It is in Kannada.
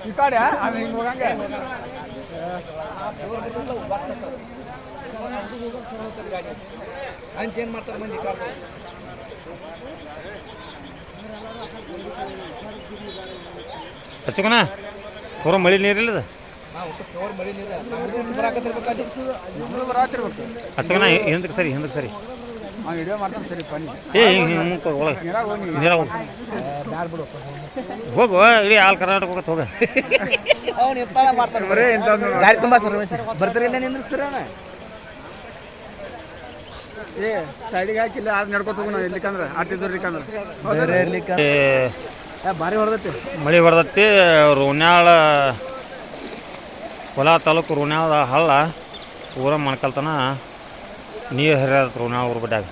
ಈ ಕಡೆ ಆಮೇಲೆ ಹಿಂಗೆ ಹೋಗಂಗೆ ಹಂಚೇನು ಮಾಡ್ತಾರೆ ಮಂದಿ ಕಾಡು ಹಚ್ಚಕೋಣ? ಹೊರ ಮಳಿ ನೀರಿಲ್ಲ ಹಚ್ಚಕೋಣ ಹಿಂದಕ್ಕೆ ಸರಿ ಹಿಂದಕ್ಕೆ ಸರಿ. ಏ ಹಿಂಗೆ ಹಿಂಗೆ ಮುಂದೆ ಒಳಗೆ. ನೀರಾಗ ಹೋಗಿ ನೀರಾಗ ಹೋಗು. ಬ್ಯಾಡ ಬಿಡು ಇಡೀ ಆಲ್ ಕರ್ನಾಟಕ ಹೋಗತ್ತೆ ಹೋಗ. ಗಾಡಿ ತುಂಬ ಬರ್ತಾರೆ ಇಲ್ಲ ನಿಂದ್ರಿಸ್ತೀರ ಏ ಸೈಡಿಗೆ ಹಾಕಿಲ್ಲ ನಡ್ಕೊತ ಹೋಗೋಣ ಇರ್ಲಿಕ್ಕಂದ್ರೆ ಏ ಭಾರಿ ಹೊಡೆದೈತಿ. ಮಳೆ ಹೊಡೆದತ್ತಿ ರೋನ್ಯಾಳ ಹೊಲ ತಾಲೂಕು ರೋಣ್ಯಾಳ ಹಳ್ಳ ಊರ ಮಣ್ಕಲ್ತನ. ನೀರು ಹರಿಯತ್ತ ನಾವು ಊರ ಬಡ್ಯಾಗ